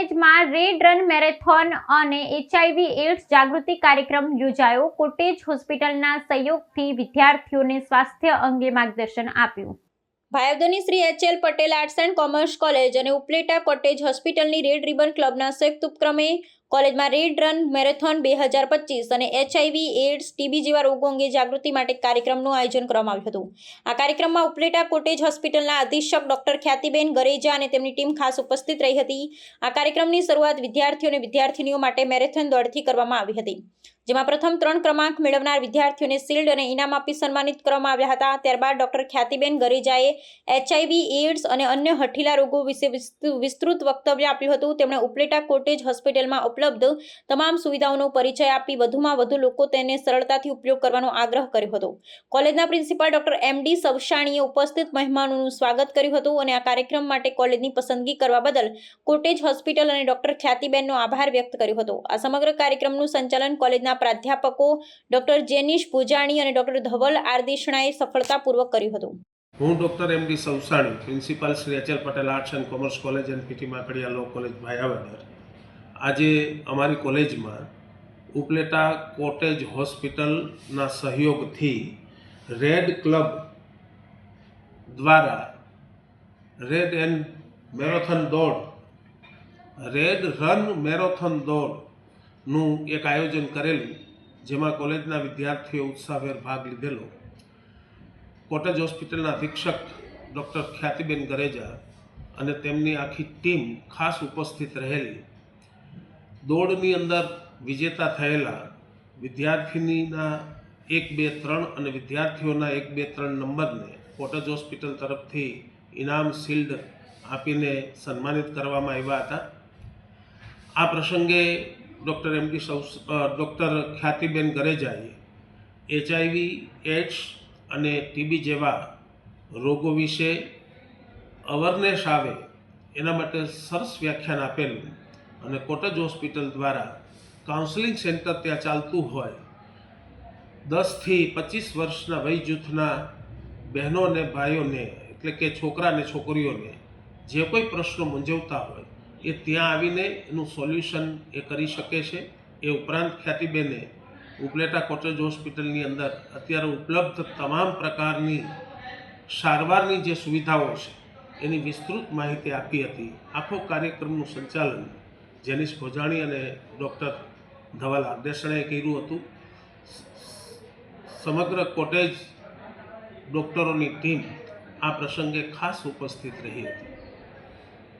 કોલેજમાં red run marathon અને HIV AIDS જાગૃતિ કાર્યક્રમ યોજાયો. કોટેજ હોસ્પિટલના સહયોગથી વિદ્યાર્થીઓને સ્વાસ્થ્ય અંગે માર્ગદર્શન આપ્યું. ભાયોદની Shri H L Patel arts and commerce college અને ઉપલેટા કોટેજ હોસ્પિટલની રેડ રિબન ક્લબના સંયુક્ત ઉપક્રમે કોલેજમાં રેડ રન મેરેથોન બે હજાર પચીસ અને એચઆઈવી એડ્સ ટીબી જેવા રોગો અંગે જાગૃતિ માટે કાર્યક્રમનું આયોજન કરવામાં આવ્યું હતું. આ કાર્યક્રમમાં ઉપલેટા કોટેજ હોસ્પિટલના અધિક્ષક ડોક્ટર ખ્યાતિબેન ગરેજા અને તેમની ટીમ ખાસ ઉપસ્થિત રહી હતી. આ કાર્યક્રમની શરૂઆત વિદ્યાર્થીઓ અને વિદ્યાર્થીનીઓ માટે મેરેથોન દોડથી કરવામાં આવી હતી. જેમાં પ્રથમ ત્રણ ક્રમાંક મેળવનાર વિદ્યાર્થીઓને શિલ્ડ અને ઇનામ આપી સન્માનિત કરવામાં આવ્યા હતા. ત્યારબાદ ડોક્ટર ખ્યાતિબેન ગરેજાએ એચઆઈવી એડ્સ અને અન્ય હઠીલા રોગો વિશે વિસ્ત- વિસ્તૃત વક્તવ્ય આપ્યું હતું. તેમણે ઉપલેટા કોટેજ હોસ્પિટલમાં ઉપલબ્ધ તમામ સુવિધાઓનો પરિચય આપી વધુમાં વધુ લોકો તેને સરળતાથી ઉપયોગ કરવાનો આગ્રહ કર્યો હતો. કોલેજના પ્રિન્સિપાલ ડોક્ટર એમ ડી સવસાણીએ ઉપસ્થિત મહેમાનોનું સ્વાગત કર્યું હતું અને આ કાર્યક્રમ માટે કોલેજની પસંદગી કરવા બદલ કોટેજ હોસ્પિટલ અને ડોક્ટર ખ્યાતિબેનનો આભાર વ્યક્ત કર્યો હતો. આ સમગ્ર કાર્યક્રમનું સંચાલન કોલેજના પ્રાધ્યાપકો ડોક્ટર જેનિશ ભુજાણી અને ડોક્ટર ધવલ આરદેશણાએ સફળતાપૂર્વક કર્યું હતું. હું doctor M D Savsani, principal Shri H Patel arts and commerce college and PT Makadia law college Bhayavadar. આજે અમારી કોલેજમાં ઉપલેટા કોટેજ હોસ્પિટલના સહયોગથી રેડ ક્લબ દ્વારા રેડ એન્ડ મેરોથોન દોડ, રેડ રન મેરોથોન દોડનું એક આયોજન કરેલું, જેમાં કોલેજના વિદ્યાર્થીઓ ઉત્સાહભેર ભાગ લીધેલો. કોટેજ હોસ્પિટલના અધિક્ષક ડૉક્ટર ખ્યાતિબેન ગરેજા અને તેમની આખી ટીમ ખાસ ઉપસ્થિત રહેલી. દોડની અંદર વિજેતા થયેલા વિદ્યાર્થીનીના એક બે ત્રણ અને વિદ્યાર્થીઓના એક બે ત્રણ નંબરને કોટેજ હોસ્પિટલ તરફથી ઇનામ શિલ્ડ આપીને સન્માનિત કરવામાં આવ્યા હતા. આ પ્રસંગે ડૉક્ટર એમ ડી સૌ ડૉક્ટર ખ્યાતિબેન ગરેજાએ એચઆઈવી એડ્સ અને ટીબી જેવા રોગો વિશે અવરનેસ આવે એના માટે સરસ વ્યાખ્યાન આપેલું અને કોટેજ હોસ્પિટલ દ્વારા કાઉન્સેલિંગ સેન્ટર ત્યાં ચાલતું હોય. દસથી પચીસ વર્ષના વય જૂથના બહેનો અને ભાઈઓને, એટલે કે છોકરા અને છોકરીઓને જે કોઈ પ્રશ્નો મૂંઝવતા હોય, એ ત્યાં આવીને એનું સોલ્યુશન એ કરી શકે છે. એ ઉપરાંત ખ્યાતિબેને ઉપલેટા કોટેજ હોસ્પિટલની અંદર અત્યારે ઉપલબ્ધ તમામ પ્રકારની સારવારની જે સુવિધાઓ છે, એની વિસ્તૃત માહિતી આપી હતી. આખો કાર્યક્રમનું સંચાલન જેનિશ ભોજાણી અને ડૉક્ટર ધવલ આદેશણાએ કર્યું હતું. સમગ્ર કોટેજ ડૉક્ટરોની ટીમ આ પ્રસંગે ખાસ ઉપસ્થિત રહી હતી.